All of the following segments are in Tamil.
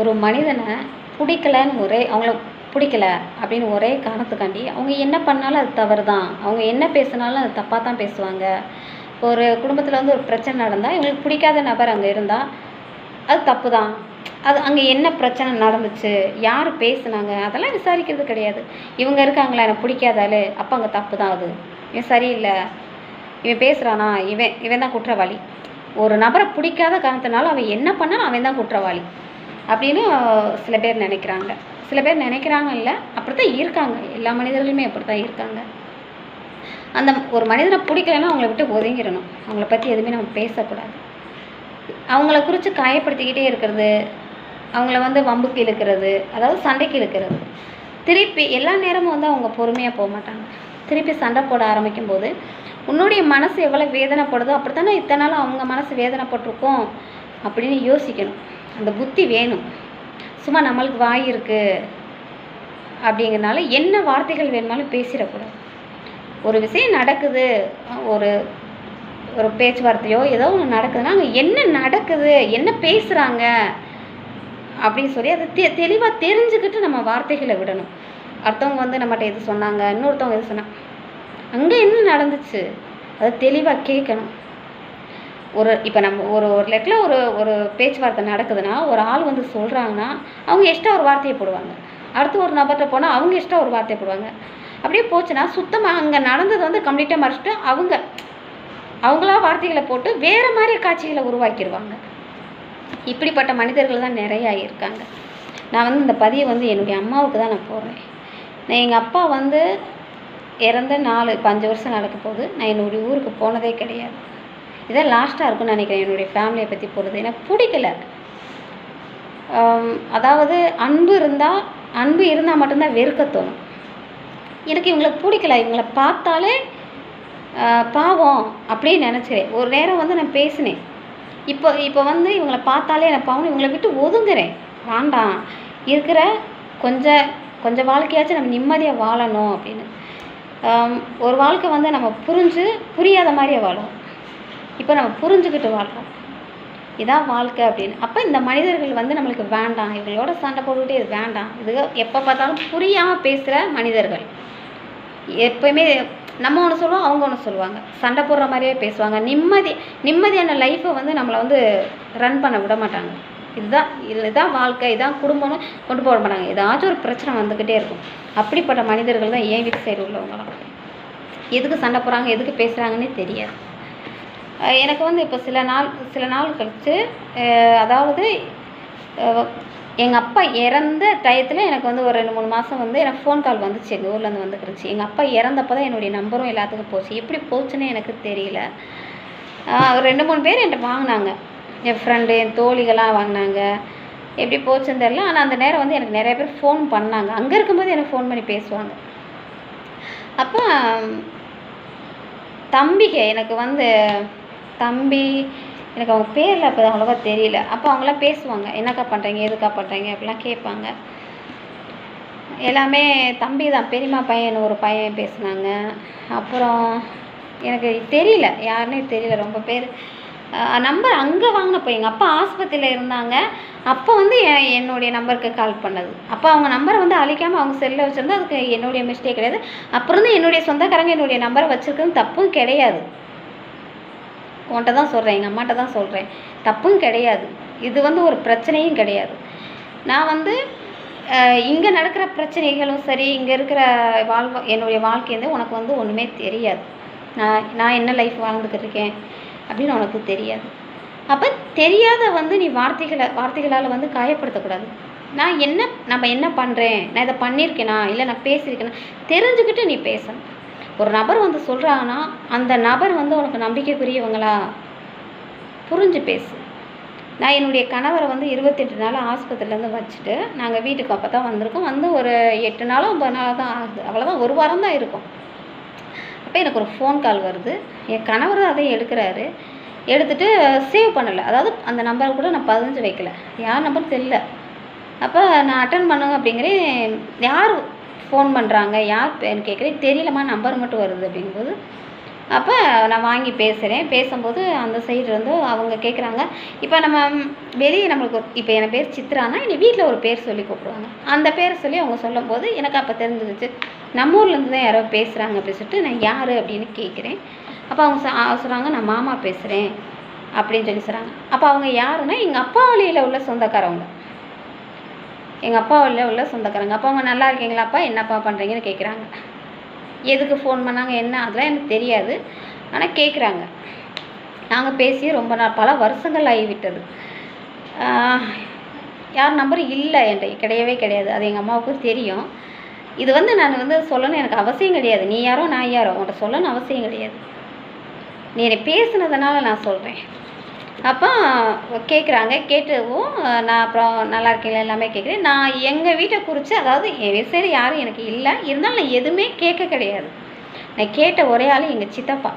ஒரு மனிதனை பிடிக்கலன்னு ஒரே அவங்கள பிடிக்கல அப்படின்னு ஒரே காரணத்துக்காண்டி அவங்க என்ன பண்ணாலும் அது தவறு தான் அவங்க என்ன பேசினாலும் அது தப்பாக தான் பேசுவாங்க. ஒரு குடும்பத்தில் வந்து ஒரு பிரச்சனை நடந்தால் இவங்களுக்கு பிடிக்காத நபர் அங்கே இருந்தால் அது தப்பு தான் அது அங்கே என்ன பிரச்சனை நடந்துச்சு யார் பேசுனாங்க அதெல்லாம் விசாரிக்கிறது கிடையாது. இவங்க இருக்காங்களா எனக்கு பிடிக்காதாலே அப்போ அங்கே தப்பு தான் அது. இவன் சரியில்லை. இவன் பேசுகிறானா இவன் இவன் தான் குற்றவாளி. ஒரு நபரை பிடிக்காத காரணத்தினால அவன் என்ன பண்ணாலும் அவன் தான் குற்றவாளி. அப்படின்னு சில பேர் நினைக்கிறாங்க. சில பேர் நினைக்கிறாங்க இல்லை அப்படி தான் இருக்காங்க. எல்லா மனிதர்களுமே அப்படி தான் இருக்காங்க. அந்த ஒரு மனிதனை பிடிக்கலன்னா அவங்கள விட்டு ஒதுங்கிடணும். அவங்கள பற்றி எதுவுமே நம்ம பேசக்கூடாது. அவங்கள குறித்து காயப்படுத்திக்கிட்டே இருக்கிறது அவங்கள வந்து வம்புக்கு இழுக்கிறது அதாவது சண்டைக்கு இழுக்கிறது திருப்பி எல்லா நேரமும் வந்து அவங்க பொறுமையாக போக மாட்டாங்க. திருப்பி சண்டை போட ஆரம்பிக்கும் போது உன்னுடைய மனசு எவ்வளோ வேதனைப்படுதோ அப்படி தானே இத்தனை நாள் அவங்க மனசு வேதனைப்பட்டிருக்கும் அப்படின்னு யோசிக்கணும். அந்த புத்தி வேணும். சும்மா நம்மளுக்கு வாய் இருக்குது அப்படிங்கிறனால என்ன வார்த்தைகள் வேணுமாலும் பேசிடக்கூடாது. ஒரு விஷயம் நடக்குது ஒரு ஒரு பேச்சுவார்த்தையோ ஏதோ ஒன்று நடக்குதுன்னா அங்கே என்ன நடக்குது என்ன பேசுகிறாங்க அப்படின்னு சொல்லி அதை தெ தெளிவாக தெரிஞ்சுக்கிட்டு நம்ம வார்த்தைகளை விடணும். அடுத்தவங்க வந்து நம்மகிட்ட எது சொன்னாங்க இன்னொருத்தவங்க எது சொன்னாங்க அங்கே என்ன நடந்துச்சு அதை தெளிவாக கேட்கணும். ஒரு இப்போ நம்ம ஒரு ஒரு லெக்கில் ஒரு ஒரு பேச்சுவார்த்தை நடக்குதுன்னா ஒரு ஆள் வந்து சொல்கிறாங்கன்னா அவங்க எக்ஸ்ட்ரா ஒரு வார்த்தையை போடுவாங்க. அடுத்து ஒரு நபர்கிட்ட போனால் அவங்க எக்ஸ்ட்ரா ஒரு வார்த்தையை போடுவாங்க. அப்படியே போச்சுன்னா சுத்தமாக அங்கே நடந்தது வந்து கம்ப்ளீட்டாக மறைச்சிட்டு அவங்க அவங்களா வார்த்தைகளை போட்டு வேறு மாதிரி காட்சிகளை உருவாக்கிடுவாங்க இப்படிப்பட்ட மனிதர்கள் தான் நிறையா இருக்காங்க. நான் வந்து இந்த பதிவை வந்து என்னுடைய அம்மாவுக்கு தான் நான் போடுறேன். நான் எங்கள் அப்பா வந்து இறந்த நாலு இப்போ அஞ்சு வருஷம் நடக்க போகுது. நான் என்னுடைய ஊருக்கு போனதே கிடையாது. இதான் லாஸ்ட்டாக இருக்கும்னு நினைக்கிறேன் என்னுடைய ஃபேமிலியை பற்றி போகிறது எனக்கு பிடிக்கல. அதாவது அன்பு இருந்தால் அன்பு இருந்தால் மட்டும்தான் வெறுக்க தோணும். எனக்கு இவங்களை பிடிக்கல. இவங்களை பார்த்தாலே பாவம் அப்படின்னு நினச்சிறேன் ஒரு நேரம் வந்து நான் பேசினேன். இப்போ இப்போ வந்து இவங்களை பார்த்தாலே எனக்கு பாவம் இவங்களை விட்டு ஒதுங்குறேன். வேண்டாம். இருக்கிற கொஞ்சம் கொஞ்சம் வாழ்க்கையாச்சும் நம்ம நிம்மதியாக வாழணும் அப்படின்னு. ஒரு வாழ்க்கை வந்து நம்ம புரிஞ்சு புரியாத மாதிரியே வாழும். இப்போ நம்ம புரிஞ்சுக்கிட்டு வாழ்கிறோம் இதான் வாழ்க்கை அப்படின்னு. அப்போ இந்த மனிதர்கள் வந்து நம்மளுக்கு வேண்டாம். இவங்களோட சண்டை போட்டுக்கிட்டே இது வேண்டாம். இது எப்போ பார்த்தாலும் புரியாமல் பேசுகிற மனிதர்கள். எப்பயுமே நம்ம ஒன்று சொல்லுவோம் அவங்க ஒன்று சொல்லுவாங்க. சண்டை போடுற மாதிரியே பேசுவாங்க. நிம்மதி நிம்மதியான லைஃப்பை வந்து நம்மளை வந்து ரன் பண்ண விட மாட்டாங்க. இதுதான் இதுதான் வாழ்க்கை. இதான் குடும்பம்னு கொண்டு போக மாட்டாங்க. ஏதாச்சும் ஒரு பிரச்சனை வந்துக்கிட்டே இருக்கும். அப்படிப்பட்ட மனிதர்கள் தான் என் வீட்டு சைடு உள்ளவங்களாம். எதுக்கு சண்டை போடுறாங்க எதுக்கு பேசுகிறாங்கன்னே தெரியாது. எனக்கு வந்து இப்போ சில நாள் சில நாள் கழித்து அதாவது எங்கள் அப்பா இறந்த டயத்தில் எனக்கு வந்து ஒரு ரெண்டு மூணு மாதம் வந்து எனக்கு ஃபோன் கால் வந்துச்சு. எங்கள் ஊர்லேருந்து வந்துக்கிருச்சு எங்கள் அப்பா இறந்தப்போ தான் என்னுடைய நம்பரும் எல்லாத்துக்கும் போச்சு. எப்படி போச்சுன்னு எனக்கு தெரியல. ரெண்டு மூணு பேர் என்கிட்ட வாங்கினாங்க. என் ஃப்ரெண்டு என் தோழிகள்லாம் வாங்கினாங்க. எப்படி போச்சுன்னு தெரியல. ஆனால் அந்த நேரம் வந்து எனக்கு நிறைய பேர் ஃபோன் பண்ணாங்க. அங்கே இருக்கும்போது எனக்கு ஃபோன் பண்ணி பேசுவாங்க. அப்போ தம்பிக எனக்கு வந்து தம்பி எனக்கு அவங்க பேரில் அப்போ அவ்வளோவா தெரியல. அப்போ அவங்களாம் பேசுவாங்க என்னக்கா பண்ணுறீங்க எதுக்கா பண்ணுறீங்க அப்படிலாம் கேட்பாங்க. எல்லாமே தம்பி தான் பெரியம்மா பையன் ஒரு பையன் பேசுனாங்க. அப்புறம் எனக்கு தெரியல யாருன்னே தெரியல ரொம்ப பேர். நம்பர் அங்கே வாங்கினப்போ எங்கள் அப்பா ஆஸ்பத்திரியில் இருந்தாங்க. அப்போ வந்து என்னுடைய நம்பருக்கு கால் பண்ணது. அப்போ அவங்க நம்பரை வந்து அழிக்காமல் அவங்க செல்லில் வச்சுருந்தா அதுக்கு என்னுடைய மிஸ்டேக் கிடையாது. அப்புறம் இருந்து என்னுடைய சொந்தக்காரங்க என்னுடைய நம்பரை வச்சுருக்கிறது தப்பும் கிடையாது. உன்கிட்ட தான் சொல்கிறேன் எங்கள் அம்மாட்ட தான் சொல்கிறேன் தப்பும் கிடையாது. இது வந்து ஒரு பிரச்சனையும் கிடையாது. நான் வந்து இங்கே நடக்கிற பிரச்சனைகளும் சரி இங்கே இருக்கிற வாழ்வா என்னுடைய வாழ்க்கை உனக்கு வந்து ஒன்றுமே தெரியாது. நான் நான் என்ன லைஃப் வாழ்ந்துக்கிட்டு இருக்கேன் அப்படின்னு உனக்கு தெரியாது. அப்போ தெரியாத வந்து நீ வார்த்தைகளை வார்த்தைகளால் வந்து காயப்படுத்தக்கூடாது. நான் என்ன நம்ம என்ன பண்ணுறேன் நான் இதை பண்ணியிருக்கேனா? இல்லை நான் பேசியிருக்கேனா? தெரிஞ்சுக்கிட்டு நீ பேசணும். ஒரு நபர் வந்து சொல்கிறாங்கன்னா அந்த நபர் வந்து உனக்கு நம்பிக்கைக்குரியவங்களா? புரிஞ்சு பேசு. நான் என்னுடைய கணவரை வந்து இருபத்தெட்டு நாள் ஆஸ்பத்திரிலேருந்து வச்சுட்டு நாங்கள் வீட்டுக்கு அப்போ தான் வந்திருக்கோம். வந்து ஒரு எட்டு நாளோ ஒம்பது நாளோ தான் ஆகுது. அவ்வளோதான் ஒரு வாரம் தான் இருக்கும். அப்போ எனக்கு ஒரு ஃபோன் கால் வருது. என் கணவர் தான் அதை எடுக்கிறாரு. எடுத்துட்டு சேவ் பண்ணலை. அதாவது அந்த நம்பரை கூட நான் பதிஞ்சு வைக்கல. யார் நம்பர் தெரியல. அப்போ நான் அட்டன் பண்ணுங்க அப்படிங்கிறேன். யார் ஃபோன் பண்ணுறாங்க யார் பேர் கேட்குறேன் தெரியலம்மா நம்பர் மட்டும் வருது அப்படிங்கும்போது அப்போ நான் வாங்கி பேசுகிறேன் பேசும்போது அந்த சைடு வந்து அவங்க கேட்குறாங்க இப்போ நம்ம வெளியே நம்மளுக்கு ஒரு இப்போ என் பேர் சித்ரானா? என்னை வீட்டில் ஒரு பேர் சொல்லி கூப்பிடுவாங்க. அந்த பேர் சொல்லி அவங்க சொல்லும்போது எனக்கு அப்போ தெரிஞ்சிருச்சு நம்ம ஊர்லேருந்து தான் யாரோ பேசுகிறாங்க அப்படின்னு சொல்லிட்டு நான் யார் அப்படின்னு கேட்குறேன் அப்போ அவங்க அவங்க சொல்கிறாங்க நான் மாமா பேசுகிறேன் அப்படின்னு சொல்லி சொல்கிறாங்க அப்போ அவங்க யாருன்னா எங்கள் அப்பா வழியில் உள்ள சொந்தக்காரவங்க. எங்கள் அப்பா உள்ள உள்ள சொந்தக்காரங்க. அப்பா அவங்க நல்லா இருக்கீங்களாப்பா என்னப்பா பண்ணுறீங்கன்னு கேட்குறாங்க எதுக்கு ஃபோன் பண்ணாங்க? என்ன? அதெல்லாம் எனக்கு தெரியாது. ஆனால் கேட்குறாங்க நாங்கள் பேசி ரொம்ப நாள் பல வருஷங்கள் ஆகிவிட்டது. யார் நம்பர் இல்லை என்கிட்ட. கிடையவே கிடையாது. அது எங்கள் அம்மாவுக்கும் தெரியும். இது வந்து நான் வந்து சொல்லணும் எனக்கு அவசியம் கிடையாது. நீ யாரோ நான் யாரோ. உன்கிட்ட சொல்லணும் அவசியம் கிடையாது. நீ என்னை பேசுனதுனால நான் சொல்கிறேன் அப்போ கேட்குறாங்க கேட்டவும் நான் அப்புறம் நல்லா இருக்கீங்களா எல்லாமே கேட்குறேன் நான் எங்கள் வீட்டை குறித்து அதாவது என் விசையில் யாரும் எனக்கு இல்லை. இருந்தாலும் நான் எதுவுமே கேட்க கிடையாது. நான் கேட்ட ஒரே ஆள் எங்கள் சித்தப்பா.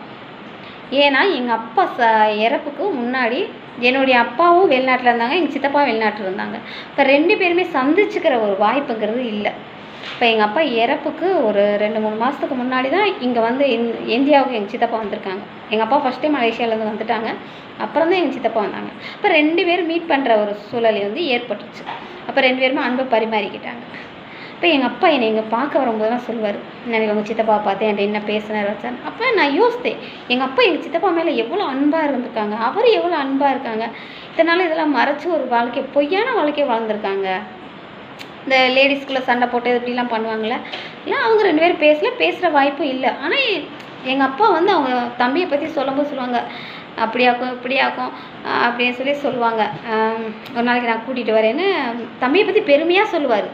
ஏன்னா எங்கள் அப்பா ச இறப்புக்கு முன்னாடி என்னுடைய அப்பாவும் வெளிநாட்டில் இருந்தாங்க எங்கள் சித்தப்பா வெளிநாட்டில் இருந்தாங்க. இப்போ ரெண்டு பேருமே சந்திச்சுக்கிற ஒரு வாய்ப்புங்கிறது இல்லை. இப்போ எங்கள் அப்பா இறப்புக்கு ஒரு ரெண்டு மூணு மாதத்துக்கு முன்னாடி தான் இங்கே வந்து இந்- இந்தியாவுக்கு எங்கள் சித்தப்பா வந்திருக்காங்க. எங்கள் அப்பா ஃபஸ்ட்டே மலேசியாவிலேருந்து வந்துட்டாங்க. அப்புறம் தான் எங்கள் சித்தப்பா வந்தாங்க. அப்போ ரெண்டு பேரும் மீட் பண்ணுற ஒரு சூழல் வந்து ஏற்பட்டுச்சு. அப்போ ரெண்டு பேருமே அன்பை பரிமாறிக்கிட்டாங்க. இப்போ எங்கள் அப்பா என்னை இங்கே பார்க்க வரும்போது தான் சொல்லுவார் நான் உங்கள் சித்தப்பா பார்த்தேன் என்கிட்ட என்ன பேசினார் வச்சார்? அப்போ நான் யோசித்தேன் எங்கள் அப்பா எங்கள் சித்தப்பா மேலே எவ்வளோ அன்பாக இருந்திருக்காங்க? அவர் எவ்வளோ அன்பாக இருக்காங்க? இதனால் இதெல்லாம் மறைச்சு ஒரு வாழ்க்கை பொய்யான வாழ்க்கையை வாழ்ந்திருக்காங்க. இந்த லேடிஸ்குள்ளே சண்டை போட்டு இப்படிலாம் பண்ணுவாங்களே இல்லை அவங்க ரெண்டு பேரும் பேசல பேசுகிற வாய்ப்பும் இல்லை. ஆனால் எங்கள் அப்பா வந்து அவங்க தம்பியை பற்றி சொல்லும்போது சொல்லுவாங்க அப்படியாக்கும் இப்படியாக்கும் அப்படின்னு சொல்லி சொல்லுவாங்க. ஒரு நாளைக்கு நான் கூட்டிகிட்டு வரேன்னு தம்பியை பற்றி பெருமையாக சொல்லுவார்.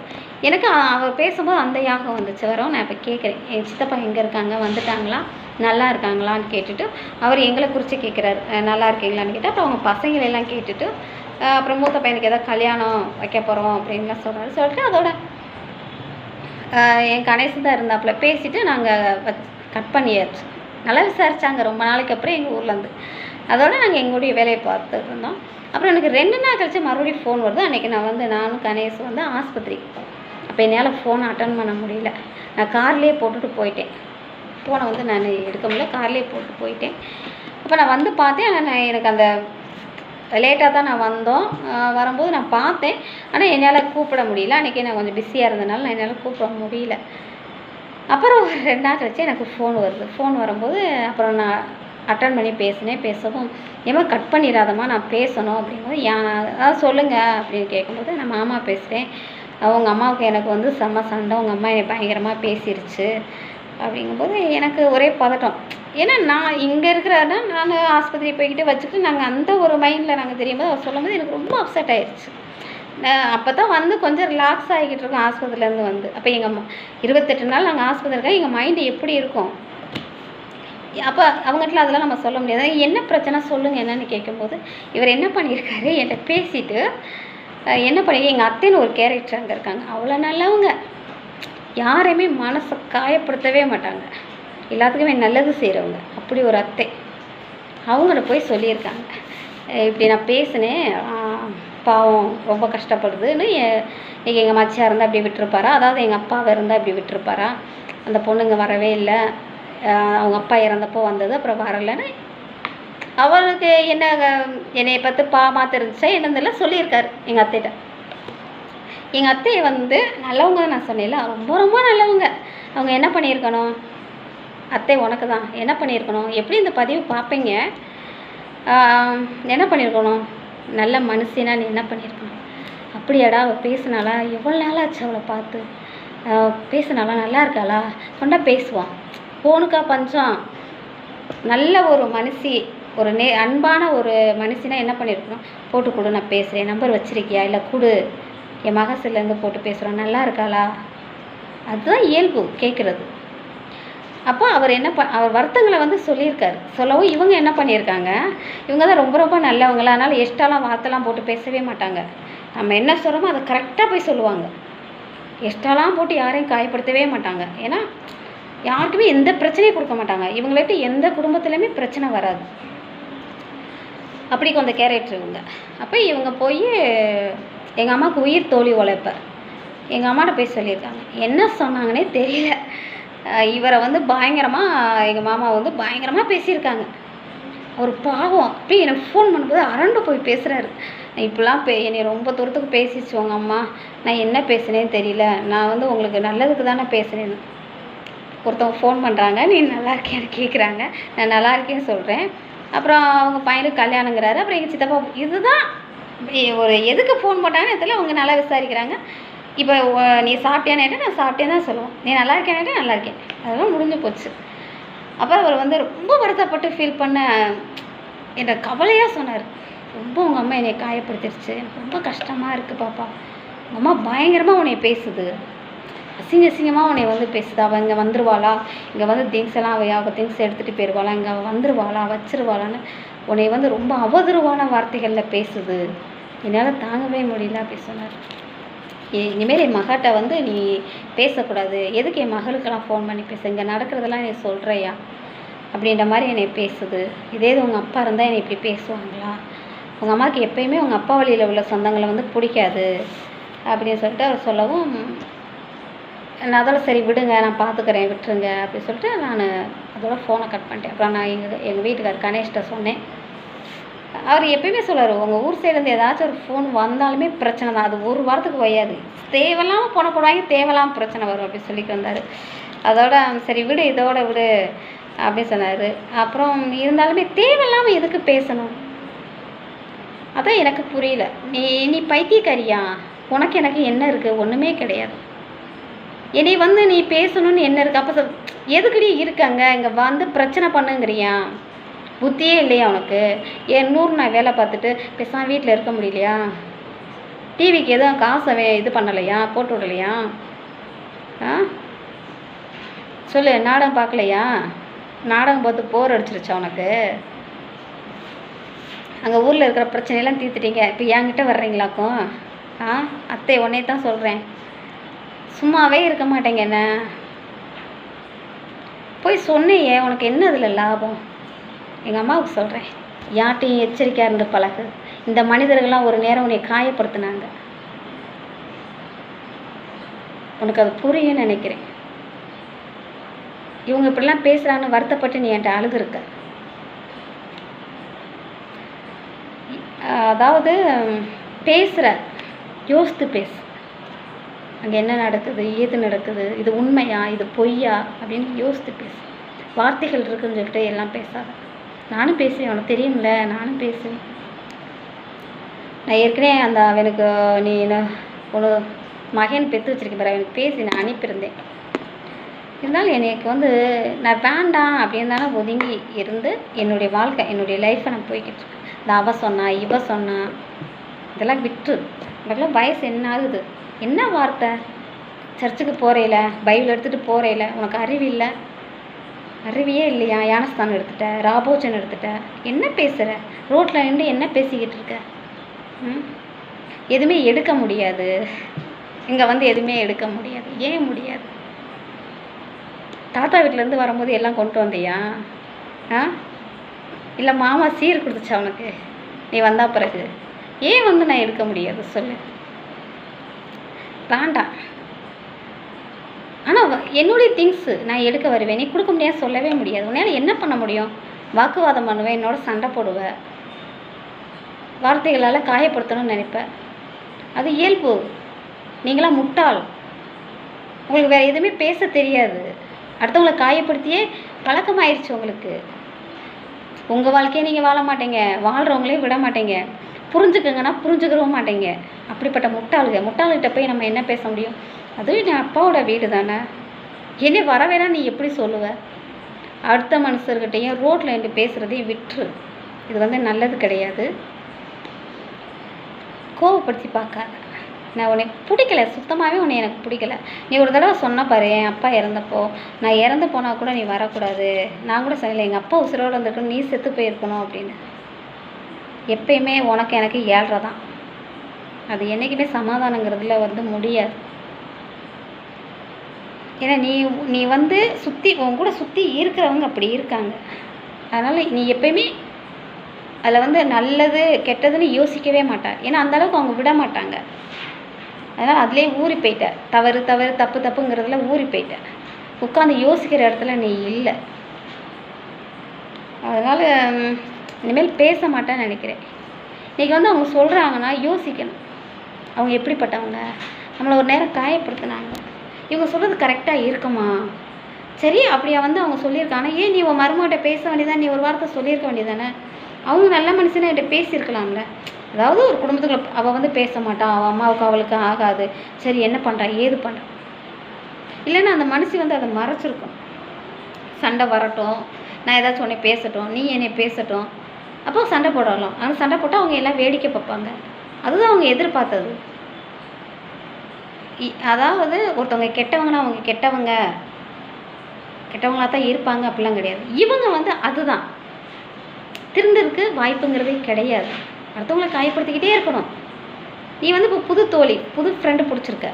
எனக்கு அவர் பேசும்போது அந்த யாகம் வந்துச்சு. வரோம் நான் இப்போ கேட்குறேன் என் சித்தப்பா எங்கே இருக்காங்க? வந்துட்டாங்களா? நல்லா இருக்காங்களான்னு கேட்டுட்டு அவர் எங்களை குறித்து கேட்குறாரு நல்லா இருக்கீங்களான்னு கேட்டு அப்புறம் அவங்க பசங்களை எல்லாம் கேட்டுட்டு அப்புறம் மூத்த பையனுக்கு ஏதாவது கல்யாணம் வைக்க போகிறோம் அப்படின்லாம் சொல்கிறாரு சொல்லிட்டு அதோட என் கணேசன் தான் இருந்தாப்புல. பேசிவிட்டு நாங்கள் கட் பண்ணியாச்சு. நல்லா விசாரித்தாங்க ரொம்ப நாளைக்கு அப்புறம் எங்கள் ஊர்லேருந்து அதோட நாங்கள் எங்களுடைய வேலையை பார்த்துட்டு இருந்தோம். அப்புறம் எனக்கு ரெண்டு நாள் கழிச்சு மறுபடியும் ஃபோன் வருது. அன்றைக்கி நான் வந்து நானும் கணேஷ் வந்து ஆஸ்பத்திரிக்கு போனேன் அப்போ என்னால் ஃபோனை அட்டன் பண்ண முடியல. நான் கார்லேயே போட்டுட்டு போயிட்டேன். ஃபோனை வந்து நான் எடுக்க முடியல. கார்லேயே போட்டு போயிட்டேன். அப்போ நான் வந்து பார்த்தேன். ஆனால் நான் எனக்கு அந்த லேட்டாக தான் நான் வந்தோம். வரும்போது நான் பார்த்தேன். ஆனால் என்னால் கூப்பிட முடியல. அன்றைக்கி நான் கொஞ்சம் பிஸியாக இருந்தனால நான் என்னால் கூப்பிட முடியல. அப்புறம் ஒரு ரெண்டு நாள் கழிச்சு எனக்கு ஃபோன் வருது. ஃபோன் வரும்போது அப்புறம் நான் அட்டன் பண்ணி பேசினேன். பேசவும் ஏமா கட் பண்ணிடாதம்மா. நான் பேசணும். அப்படிங்கும்போது ஏன் அதாவது சொல்லுங்கள் அப்படின்னு கேட்கும்போது நான் மாமா பேசுகிறேன் அவங்க அம்மாவுக்கு எனக்கு வந்து செம்ம சண்டை. உங்கள் அம்மா என்னை பயங்கரமாக பேசிருச்சு. அப்படிங்கும்போது எனக்கு ஒரே பதட்டம். ஏன்னா நான் இங்கே இருக்கிறனா நான் ஆஸ்பத்திரி போய்கிட்டு வச்சுக்கிட்டு நாங்கள் அந்த ஒரு மைண்டில் நாங்கள் தெரியும்போது அவர் சொல்லும்போது எனக்கு ரொம்ப அப்செட் ஆயிடுச்சு அப்போ தான் வந்து கொஞ்சம் ரிலாக்ஸ் ஆகிக்கிட்டு இருக்கோம் ஆஸ்பத்திரிலேருந்து வந்து. அப்போ எங்கள் அம்மா இருபத்தெட்டு நாள் நாங்கள் ஆஸ்பத்திரி இருக்கோம் எங்கள் மைண்டு எப்படி இருக்கும்? அப்போ அவங்ககிட்ட அதெல்லாம் நம்ம சொல்ல முடியாது. என்ன பிரச்சனை சொல்லுங்கள் என்னன்னு கேட்கும்போது இவர் என்ன பண்ணியிருக்காரு? என்கிட்ட பேசிட்டு என்ன பண்ணி எங்கள் அத்தைன்னு ஒரு கேரக்டர் அங்கே இருக்காங்க. அவ்வளோ நல்லவங்க. யாரையுமே மனசை காயப்படுத்தவே மாட்டாங்க. எல்லாத்துக்குமே நல்லது செய்கிறவங்க அப்படி ஒரு அத்தை. அவங்கள போய் சொல்லியிருக்காங்க. இப்படி நான் பேசினேன். பாவம் ரொம்ப கஷ்டப்படுதுன்னு எங்கள் மச்சியாக இருந்தால் இப்படி விட்டுருப்பாரா? அதாவது எங்கள் அப்பாவை இருந்தால் இப்படி விட்டுருப்பாரா? அந்த பொண்ணுங்க வரவே இல்லை. அவங்க அப்பா இறந்தப்போ வந்தது அப்புறம் வரலைன்னு அவருக்கு என்ன என்னை பார்த்து பாவமாக தெரிஞ்சா என்னதெல்லாம் சொல்லியிருக்காரு எங்கள் அத்தைகிட்ட எங்கள் அத்தையை வந்து நல்லவங்க நான் சொன்னேன்ல ரொம்ப ரொம்ப நல்லவங்க. அவங்க என்ன பண்ணியிருக்கணும்? அத்தை உனக்கு தான் என்ன பண்ணியிருக்கணும்? எப்படி இந்த பதிவு பார்ப்பீங்க? என்ன பண்ணியிருக்கணும்? நல்ல மனுஷனா நீ என்ன பண்ணியிருக்கணும்? அப்படியாடா அவள் பேசுனாளா? எவ்வளோ நாள் ஆச்சு அவளை பார்த்து? ஆஹ் பேசுனாளா? நல்லா இருக்காளா? கொண்டா பேசுவான் ஃபோனுக்கா பஞ்சம். நல்ல ஒரு மனுஷி ஒரு நே அன்பான ஒரு மனுஷனா என்ன பண்ணியிருக்கணும்? போட்டு கொடு நான் பேசுகிறேன் நம்பர் வச்சுருக்கியா? இல்லை கொடு. என் மகசிலேருந்து போட்டு பேசுகிறோம் நல்லா இருக்காளா? அதுதான் இயல்பு கேட்குறது அப்போ அவர் என்ன ப அவர் வருத்தங்களை வந்து சொல்லியிருக்காரு. சொல்லவும் இவங்க என்ன பண்ணியிருக்காங்க? இவங்க தான் ரொம்ப ரொம்ப நல்லவங்கள? அதனால் எஷ்டாலாம் வார்த்தைலாம் போட்டு பேசவே மாட்டாங்க. நம்ம என்ன சொல்கிறோமோ அதை கரெக்டாக போய் சொல்லுவாங்க. எஷ்டாலாம் போட்டு யாரையும் காயப்படுத்தவே மாட்டாங்க. ஏன்னா யாருக்குமே எந்த பிரச்சனையும் கொடுக்க மாட்டாங்க. இவங்கள்ட்ட எந்த குடும்பத்துலையுமே பிரச்சனை வராது. அப்படி கொஞ்சம் கேரக்டர் இவங்க அப்போ இவங்க போய் எங்கள் அம்மாவுக்கு உயிர் தோழி உழைப்பார். எங்கள் அம்மாட்ட போய் சொல்லியிருக்காங்க. என்ன சொன்னாங்கன்னே தெரியல. இவரை வந்து பயங்கரமாக எங்கள் மாமா வந்து பயங்கரமாக பேசியிருக்காங்க. ஒரு பாவம். அப்படியே எனக்கு ஃபோன் பண்ணும்போது அரண்டு போய் பேசுகிறாரு இப்படிலாம் பே என்னை ரொம்ப தூரத்துக்கு பேசிச்சு உங்கள் அம்மா. நான் என்ன பேசுனேன்னு தெரியல. நான் வந்து உங்களுக்கு நல்லதுக்கு தானே பேசுனேன்னு. ஒருத்தவங்க ஃபோன் பண்ணுறாங்க நீ நல்லா இருக்கியான்னு கேட்குறாங்க நான் நல்லா இருக்கேன்னு சொல்கிறேன் அப்புறம் அவங்க பையனுக்கு கல்யாணங்கிறாரு. அப்புறம் எங்கள் சித்தப்பா இதுதான். ஒரு எதுக்கு ஃபோன் போட்டாங்கன்னு இதில் அவங்க நல்லா விசாரிக்கிறாங்க. இப்போ நீ சாப்பிட்டியான்னு நான் சாப்பிட்டேன்னு தான் சொல்லுவோம் நீ நல்லா இருக்கியான்னு நல்லா இருக்கேன். அதெல்லாம் முடிஞ்சு போச்சு. அப்புறம் அவர் வந்து ரொம்ப வருத்தப்பட்டு ஃபீல் பண்ண என்ற கவலையாக சொன்னார். ரொம்ப உங்கள் அம்மா என்னை காயப்படுத்திருச்சு. எனக்கு ரொம்ப கஷ்டமாக இருக்குது பாப்பா. உங்கள் அம்மா பயங்கரமாக உன்னை பேசுது. அசிங்க அசிங்கமாக உன்னை வந்து பேசுது. அவள் இங்கே வந்துருவாளா? இங்கே வந்து திங்ஸ் எல்லாம் அவள் அவள் திங்ஸ் எடுத்துகிட்டு போயிடுவாளா இங்கே அவள் வந்துருவாளா? வச்சிருவாளான்னு உன்னை வந்து ரொம்ப அவதூறுவான வார்த்தைகளில் பேசுது. என்னால் தாங்கவே முடியல அப்படி சொன்னார். இனிமேல் என் மகாட்ட வந்து நீ பேசக்கூடாது. எதுக்கு என் மகளுக்கெல்லாம் ஃபோன் பண்ணி பேச? இங்கே நடக்கிறதெல்லாம் நீ சொல்கிறையா அப்படின்ற மாதிரி என்னை பேசுது. இதே இது உங்கள் அப்பா இருந்தால் என்னை இப்படி பேசுவாங்களா? உங்கள் அம்மாவுக்கு எப்பயுமே உங்கள் அப்பா வழியில் உள்ள சொந்தங்களை வந்து பிடிக்காது. அப்படின்னு சொல்லிட்டு அவர் சொல்லவும் நான் அதோட சரி விடுங்க நான் பார்த்துக்கிறேன் விட்டுருங்க. அப்படின்னு சொல்லிட்டு நான் அதோட ஃபோனை கட் பண்ணிட்டேன். அப்புறம் நான் எங்கள் எங்கள் வீட்டுக்கார் கணேஷ்கிட்ட சொன்னேன். அவர் எப்பயுமே சொல்லுவார் உங்கள் ஊர் சைடுலேருந்து ஏதாச்சும் ஒரு ஃபோன் வந்தாலுமே பிரச்சனை தான். அது ஒரு வாரத்துக்கு வையாது தேவையில்லாமல் போன போடுவாங்க தேவையில்லாமல் பிரச்சனை வரும் அப்படின்னு சொல்லிட்டு வந்தார். அதோட சரி விடு இதோட விடு அப்படின்னு சொன்னார். அப்புறம் இருந்தாலுமே தேவையில்லாமல் எதுக்கு பேசணும்? அதான் எனக்கு புரியல. நீ நீ பைத்தியக்காரியா? உனக்கு எனக்கு என்ன இருக்குது ஒன்றுமே கிடையாது. என்னை வந்து நீ பேசணும்னு என்ன இருக்குது அப்போ சொல் எதுக்குடி இருக்காங்க இங்கே வந்து பிரச்சனை பண்ணுங்கிறியா? புத்தியே இல்லையா உனக்கு? ஏன் நூறு நான் வேலை பார்த்துட்டு பேசாமல் வீட்டில் இருக்க முடியலையா? டிவிக்கு எதுவும் காசை இது பண்ணலையா? போட்டு விடலையா? ஆ? சொல்லு நாடகம் பார்க்கலையா? நாடகம் பார்த்து போர் அடிச்சிருச்சா உனக்கு? அங்கே ஊரில் இருக்கிற பிரச்சனையெல்லாம் தீர்த்துட்டீங்க. இப்போ என்கிட்ட வர்றீங்களாக்கும்? ஆ? அத்தை உன்னே தான் சொல்கிறேன் சும்மாவே இருக்க மாட்டேங்க என்ன? போய் சொன்னியே உனக்கு என்ன அதில் லாபம்? எங்கள் அம்மாவுக்கு சொல்கிறேன் யார்ட்டையும் எச்சரிக்கையாக இருந்து பழகு. இந்த மனிதர்கள்லாம் ஒரு நேரம் உன்னை காயப்படுத்தினாங்க. உனக்கு அது புரியும்னு நினைக்கிறேன். இவங்க இப்படிலாம் பேசுகிறாங்கன்னு வருத்தப்பட்டு நீ என்கிட்ட அழுதுருக்க. அதாவது பேசுகிற யோசித்து பேசு. அங்கே என்ன நடக்குது ஏது நடக்குது இது உண்மையா இது பொய்யா அப்படின்னு யோசித்து பேசு. வார்த்தைகள் இருக்குன்னு சொல்லிட்டு எல்லாம் பேசாத. நானும் பேசுவேன் உனக்கு தெரியும்ல நானும் பேசுவேன் நான் ஏற்கனவே அந்த அவனுக்கு நீ என்ன ஒரு மகன் பெற்று வச்சிருக்கேன் பாரு அவனுக்கு பேசி நான் அனுப்பியிருந்தேன். இருந்தாலும் எனக்கு வந்து நான் வேண்டாம் அப்படின்னு தானே ஒதுங்கி இருந்து என்னுடைய வாழ்க்கை என்னுடைய லைஃப்பை நான் போய்கிட்டு இருக்கேன். இந்த அவ சொன்னா இவ சொன்னா இதெல்லாம் விட்டு உனக்குலாம் வயசு என்ன ஆகுது? என்ன வார்த்தை? சர்ச்சுக்கு போகிறேல பைபிள் எடுத்துகிட்டு போகிறேல உனக்கு அறிவு இல்லை. அறிவியே இல்லையா? யானஸ்தானம் எடுத்துட்ட ராபோஜன் எடுத்துட்ட. என்ன பேசுகிற ரோட்டில் நின்று என்ன பேசிக்கிட்டு இருக்க? ம்? எதுவுமே எடுக்க முடியாது. இங்கே வந்து எதுவுமே எடுக்க முடியாது. ஏன் முடியாது? தாத்தா வீட்டிலேருந்து வரும்போது எல்லாம் கொண்டு வந்தியா? ஆ? இல்லை மாமா சீர் கொடுத்துச்சா உனக்கு? நீ வந்தா பிறகு. ஏன் வந்து நான் எடுக்க முடியாது? சொல்லு. வேண்டாம். ஆனால் என்னுடைய திங்ஸு நான் எடுக்க வருவேன். நீ கொடுக்க முடியாது சொல்லவே முடியாது. உன்னால் என்ன பண்ண முடியும்? வாக்குவாதம் பண்ணுவேன் என்னோட சண்டை போடுவேன். வார்த்தைகளால் காயப்படுத்தணும்னு நினைப்பேன். அது இயல்பு. நீங்களாம் முட்டாள். உங்களுக்கு வேறு எதுவுமே பேச தெரியாது. அடுத்தவங்களை காயப்படுத்தியே பழக்கமாயிருச்சு உங்களுக்கு. உங்கள் வாழ்க்கையை நீங்கள் வாழ மாட்டீங்க. வாழ்கிறவங்களையும் விட மாட்டீங்க. புரிஞ்சுக்கங்கன்னா புரிஞ்சுக்கவும் மாட்டீங்க. அப்படிப்பட்ட முட்டாளுங்க முட்டாள்கிட்ட போய் நம்ம என்ன பேச முடியும்? அதுவும் என் அப்பாவோட வீடு தானே? என்னை வரவேனா நீ எப்படி சொல்லுவ? அடுத்த மனுஷர்கிட்டையும் ரோட்டில் என்று பேசுகிறதையும் விட்டுரு. இது வந்து நல்லது கிடையாது. கோவப்படுத்தி பார்க்காத. நான் உன்னை பிடிக்கல. சுத்தமாகவே உன்னை எனக்கு பிடிக்கல. நீ ஒரு தடவை சொன்ன பாரு என் அப்பா இறந்தப்போ. நான் இறந்து போனால் கூட நீ வரக்கூடாது. நான் கூட சொல்லலை எங்கள் அப்பா உசுரோடு இருந்திருக்கணும் நீ செத்து போயிருக்கணும் அப்படின்னு. எப்பயுமே உனக்கு எனக்கு ஏழ்ரை தான் அது என்றைக்குமே சமாதானங்கிறதுல வந்து முடியாது. ஏன்னா நீ நீ வந்து சுற்றி உன் கூட சுற்றி இருக்கிறவங்க அப்படி இருக்காங்க. அதனால் நீ எப்பயுமே அதில் வந்து நல்லது கெட்டதுன்னு யோசிக்கவே மாட்டார் ஏன்னா அந்தளவுக்கு அவங்க விட மாட்டாங்க. அதனால் அதிலே ஊறி போயிட்ட. தவறு தவறு தப்பு தப்புங்கிறதுல ஊறி போயிட்ட. உட்காந்து யோசிக்கிற இடத்துல நீ இல்லை. அதனால் இனிமேல் பேச மாட்டேன்னு நினைக்கிறேன். இன்றைக்கி வந்து அவங்க சொல்கிறாங்கன்னா யோசிக்கணும். அவங்க எப்படிப்பட்டவங்க? நம்மளை ஒரு நேரம் காயப்படுத்தினாங்க. இவங்க சொல்கிறது கரெக்டாக இருக்குமா? சரி அப்படியா வந்து அவங்க சொல்லியிருக்காங்க. ஏன் நீ உன் மருமகிட்ட பேச வேண்டியதானே நீ ஒரு வார்த்தை சொல்லியிருக்க வேண்டியதானே அவங்க நல்ல மனுஷனே என்கிட்ட பேசியிருக்கலாம்ல. அதாவது ஒரு குடும்பத்துக்குள்ள அவள் வந்து பேச மாட்டான் அவள் அம்மாவுக்கு அவளுக்கு ஆகாது. சரி என்ன பண்ணுறா ஏது பண்ணுறா இல்லைன்னா அந்த மனசு வந்து அதை மறைச்சிருக்கும். சண்டை வரட்டும். நான் ஏதாச்சும் உன்னை பேசட்டும். நீ என்னை பேசட்டும். அப்போ சண்டை போடலாம். ஆனால் சண்டை போட்டால் அவங்க எல்லாம் வேடிக்கை பார்ப்பாங்க. அதுதான் அவங்க எதிர்பார்த்தது. அதாவது ஒருத்தவங்க கெட்டவங்கன்னா அவங்க கெட்டவங்க. கெட்டவங்களா தான் இருப்பாங்க அப்படிலாம் கிடையாது. இவங்க வந்து அதுதான். திருந்தருக்கு வாய்ப்புங்கிறதே கிடையாது. அடுத்தவங்கள காயப்படுத்திக்கிட்டே இருக்கணும். நீ வந்து இப்போ புது தோழி புது ஃப்ரெண்டு பிடிச்சிருக்க.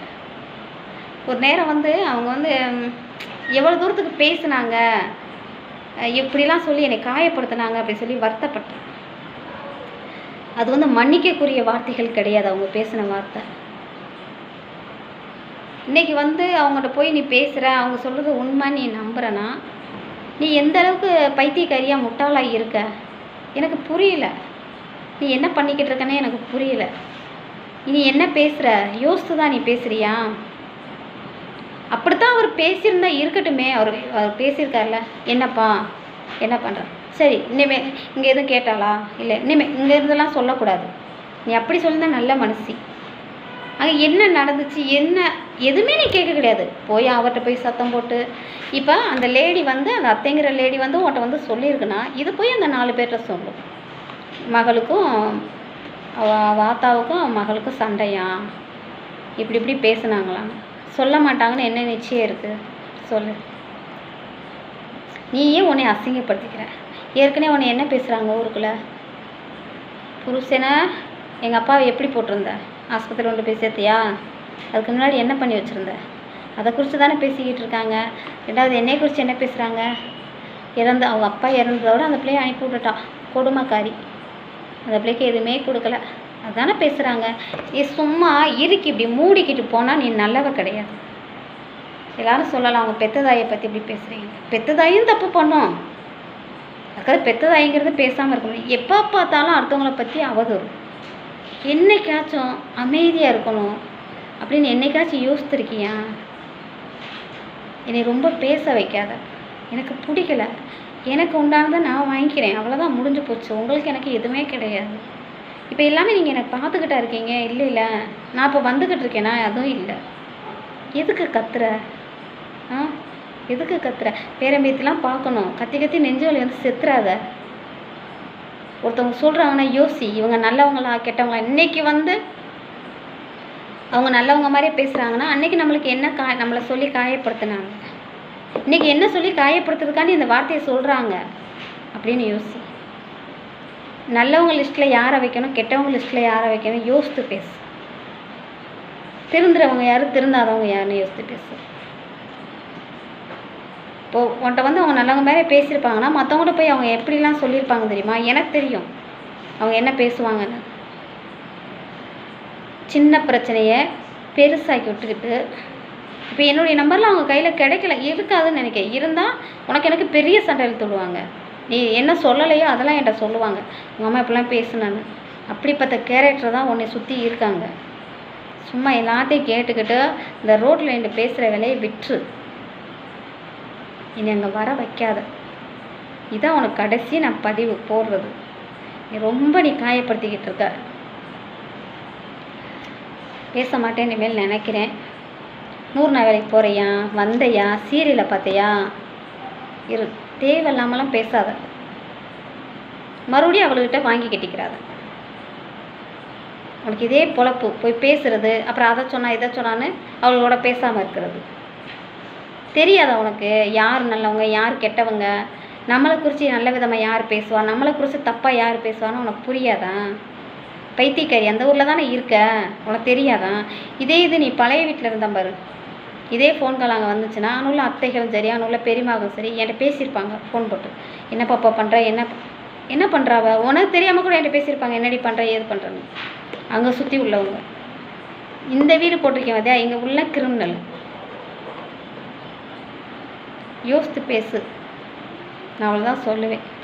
ஒரு நேரம் வந்து அவங்க வந்து எவ்வளோ தூரத்துக்கு பேசுனாங்க? எப்படிலாம் இப்படிலாம் சொல்லி என்னை காயப்படுத்தினாங்க அப்படின்னு சொல்லி வருத்தப்பட்டேன். அது வந்து மன்னிக்கக்கூடிய வார்த்தைகள் கிடையாது அவங்க பேசின வார்த்தை. இன்னைக்கு வந்து அவங்கள்ட்ட போய் நீ பேசுகிற அவங்க சொல்கிறது உண்மை நீ நம்புகிறனா நீ எந்த அளவுக்கு பைத்தியக்காரியாக முட்டாளாக இருக்க? எனக்கு புரியல. நீ என்ன பண்ணிக்கிட்டு இருக்கனே எனக்கு புரியல. நீ என்ன பேசுகிற யோசித்து தான் நீ பேசுகிறியா அப்படித்தான் அவர் பேசியிருந்தா இருக்கட்டுமே அவர் அவர் பேசியிருக்கார்ல. என்னப்பா? என்ன பண்ணுற சரி இனிமே இங்கே எதுவும் கேட்டாளா? இல்லை இனிமே இங்கே இருந்தெல்லாம் சொல்லக்கூடாது. நீ அப்படி சொல்லியிருந்தா நல்ல மனசி. அங்கே என்ன நடந்துச்சு என்ன எதுவுமே நீ கேட்க கிடையாது. போய் அவர்கிட்ட போய் சத்தம் போட்டு இப்போ அந்த லேடி வந்து அந்த அத்தைங்கிற லேடி வந்து உன்கிட்ட வந்து சொல்லியிருக்குன்னா இது போய் அந்த நாலு பேர்கிட்ட சொல்லும் மகளுக்கும் வாத்தாவுக்கும் மகளுக்கும் சண்டையா? இப்படி இப்படி பேசுனாங்களாம். சொல்ல மாட்டாங்கன்னு என்ன நிச்சயம் இருக்குது சொல்லு. நீயே உன்னை அசிங்கப்படுத்திக்கிற. ஏற்கனவே உன்னை என்ன பேசுகிறாங்க ஊருக்குள்ள? புருஷனை எங்கள் அப்பாவை எப்படி போட்டிருந்த? ஆஸ்பத்திரி கொண்டு போய் சேர்த்தியா? அதுக்கு முன்னாடி என்ன பண்ணி வச்சுருந்த? அதை குறித்து தானே பேசிக்கிட்டு இருக்காங்க. ரெண்டாவது என்னை குறித்து என்ன பேசுகிறாங்க இறந்த அவங்க அப்பா இறந்ததோட அந்த பிள்ளையை அனுப்பி விட்டுட்டான் கொடுமைக்காரி. அந்த பிள்ளைக்கு எதுவுமே கொடுக்கல. அதானே பேசுகிறாங்க நீ சும்மா இறுக்கி இப்படி மூடிக்கிட்டு போனால் நீ நல்லவ கிடையாது. எல்லாரும் சொல்லலாம் அவங்க பெத்ததாயை பற்றி இப்படி பேசுகிறீங்க பெத்ததாயும் தப்பு பண்ணும். அதுக்காக பெத்ததாய்ங்கிறது பேசாமல் இருக்கணும். எப்போ பார்த்தாலும் அடுத்தவங்கள பற்றி அவதூறு. என்னைக்காச்சும் அமைதியாக இருக்கணும் அப்படின்னு என்னைக்காச்சும் யோசித்திருக்கியா? என்னை ரொம்ப பேச வைக்காத. எனக்கு பிடிக்கல. எனக்கு உண்டானதை நான் வாங்கிக்கிறேன். அவ்வளோதான் முடிஞ்சு போச்சு. உங்களுக்கு எனக்கு எதுவுமே கிடையாது. இப்போ எல்லாமே நீங்கள் எனக்கு பார்த்துக்கிட்டா இருக்கீங்க? இல்லை இல்லை. நான் இப்போ வந்துக்கிட்டு இருக்கேனா? அதுவும் இல்லை. எதுக்கு கத்துற? ஆ? எதுக்கு கத்துற? பேரம்பேத்திலாம் பார்க்கணும். கத்தி கத்தி நெஞ்சு வலி வந்து செத்துறாத. ஒருத்தவங்க சொல்கிறாங்கன்னா யோசி இவங்க நல்லவங்களா கெட்டவங்களா. இன்றைக்கி வந்து அவங்க நல்லவங்க மாதிரியே பேசுகிறாங்கன்னா அன்றைக்கி நம்மளுக்கு என்ன கா நம்மளை சொல்லி காயப்படுத்தினாங்க. இன்றைக்கி என்ன சொல்லி காயப்படுத்துறதுக்காண்டி இந்த வார்த்தையை சொல்கிறாங்க அப்படின்னு யோசி. நல்லவங்க லிஸ்ட்டில் யாரை வைக்கணும் கெட்டவங்க லிஸ்ட்டில் யாரை வைக்கணும் யோசித்து பேசு. திருந்துறவங்க யார் திருந்தாதவங்க யாருன்னு யோசித்து பேசு. இப்போ உன்கிட்ட வந்து அவங்க நல்லவங்க மாதிரி பேசியிருப்பாங்கன்னா மற்றவங்கள்ட்ட போய் அவங்க எப்படிலாம் சொல்லியிருப்பாங்க தெரியுமா? எனக்கு தெரியும். அவங்க என்ன பேசுவாங்கன்னு. சின்ன பிரச்சனையை பெருசாக்கி விட்டுக்கிட்டு இப்போ என்னுடைய நம்பரில் அவங்க கையில் கிடைக்கல. இருக்காதுன்னு நினைக்கிறேன். இருந்தால் உனக்கு எனக்கு பெரிய சண்டை இழுத்து விடுவாங்க நீ என்ன சொல்லலையோ அதெல்லாம் என்கிட்ட சொல்லுவாங்க. உங்கள் அம்மா இப்படிலாம் பேசுனான்னு. அப்படிப்பட்ட கேரக்டர் தான் உன்னை சுற்றி இருக்காங்க. சும்மா எல்லாத்தையும் கேட்டுக்கிட்டு இந்த ரோட்டில் என்கிட்ட பேசுகிற வேலையை விட்டுரு. இனி அங்கே வர வைக்காத. இதான் உனக்கு கடைசி நான் பதிவு போடுறது. நீ ரொம்ப நீ காயப்படுத்திக்கிட்டு இருக்க. பேச மாட்டேன் இனிமேல் நினைக்கிறேன். நூறு நாள் வேலைக்கு போகிறியா வந்தையா? சீரியலை பார்த்தியா? இரு தேவையில்லாமலாம் பேசாத. மறுபடியும் அவளுக்கிட்ட வாங்கி கட்டிக்கிறாத. உனக்கு இதே பொழப்பு போய் பேசுறது அப்புறம் அதை சொன்னா இதை சொன்னான்னு அவளோட பேசாமல் இருக்கிறது. தெரியாதா உனக்கு? யார் நல்லவங்க? யார் கெட்டவங்க? நம்மளை குறித்து நல்ல விதமாக யார் பேசுவா? நம்மளை குறித்து தப்பாக யார் பேசுவான்னு உனக்கு புரியாதா? பைத்தியக்காரி அந்த ஊரில் தானே இருக்க? உனக்கு தெரியாதா? இதே இது நீ பழைய வீட்டில் இருந்த பாரு. இதே ஃபோன் கால் அங்கே வந்துச்சுன்னா அனுள்ள அத்தைகளும் சரி அனுள்ள பெரியமாவும் சரி என்கிட்ட பேசியிருப்பாங்க ஃபோன் போட்டு. என்ன பாப்பா பண்ணுற என்ன என்ன பண்ணுறாவ உனக்கு தெரியாமல் கூட என்கிட்ட பேசியிருப்பாங்க. என்னடி பண்ணுற ஏது பண்ணுறன்னு அங்கே சுற்றி உள்ளவங்க. இந்த வீடு போட்டிருக்கேன் பார்த்தியா இங்கே உள்ள கிரிமினல் யோசித்து பேசு. நான் அவ்வளோதான் சொல்லுவேன்.